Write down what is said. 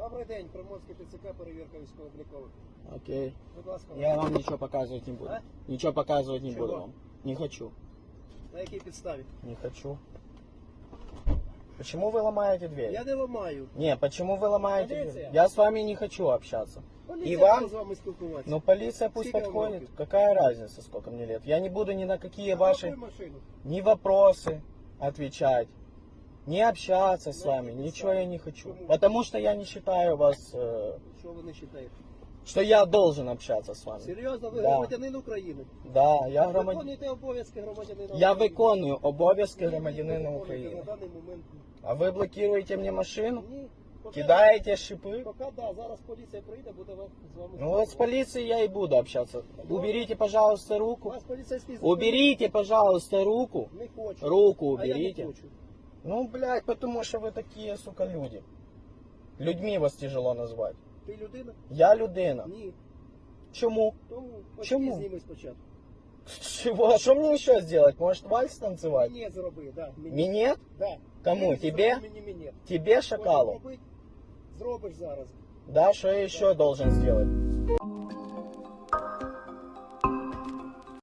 Добрий день, Приморський ТЦК, перевірка військово-облікових. Окей. Будь ласка, Я вам ничего показывать не буду. А? Ничего показывать не Чего? буду вам. Не хочу. на якій підставі? Не хочу. Почему вы ломаете дверь? Я не ламаю. Не, почему вы ломаете Полиция. дверь? Я с вами не хочу общаться. Поліція І вам? буде з вами спілкуватися. Ну полиция пусть Сколько вам подходит. лет? Какая разница, сколько мне лет? Я не буду ни на какие А ваши какую машину? ни вопросы отвечать, не общаться с На вами. какие Ничего я підстави? не хочу. Почему? Потому что я не считаю вас, э, Що ви не вважаєте? что я должен общаться с вами. Серйозно, ви Да. громадянин України? Да, я громадянин. Виконуєте обов'язки громадянина Я України? виконую обов'язки Ні, ви громадянина виконуєте України. На даний момент А ви блокуєте мені машину? ні. Поки- Кидаєте шипи? Поки, да, зараз поліція прийде, буде вам- з вами Ну вот с полицией я и буду общаться. Уберите, пожалуйста, руку. Вас поліцейський Уберите, пожалуйста, руку. Не хочу. Руку А я не уберите. хочу. Ну, блядь, потому что вы такие, сука, люди. Людьми вас тяжело назвать. Ти людина? Я людина. Ні. Чому? Тому Чому? очки зніми спочатку. Чего? А что мне еще сделать? Может, вальс танцевать? Мені зроби, да. Мені. Минет? Да. Кому? Мені Тебе? зроби, Мені мінет. Тебе, шакалу? Хочеш зробити? Зробиш зараз. Да, что я еще должен сделать?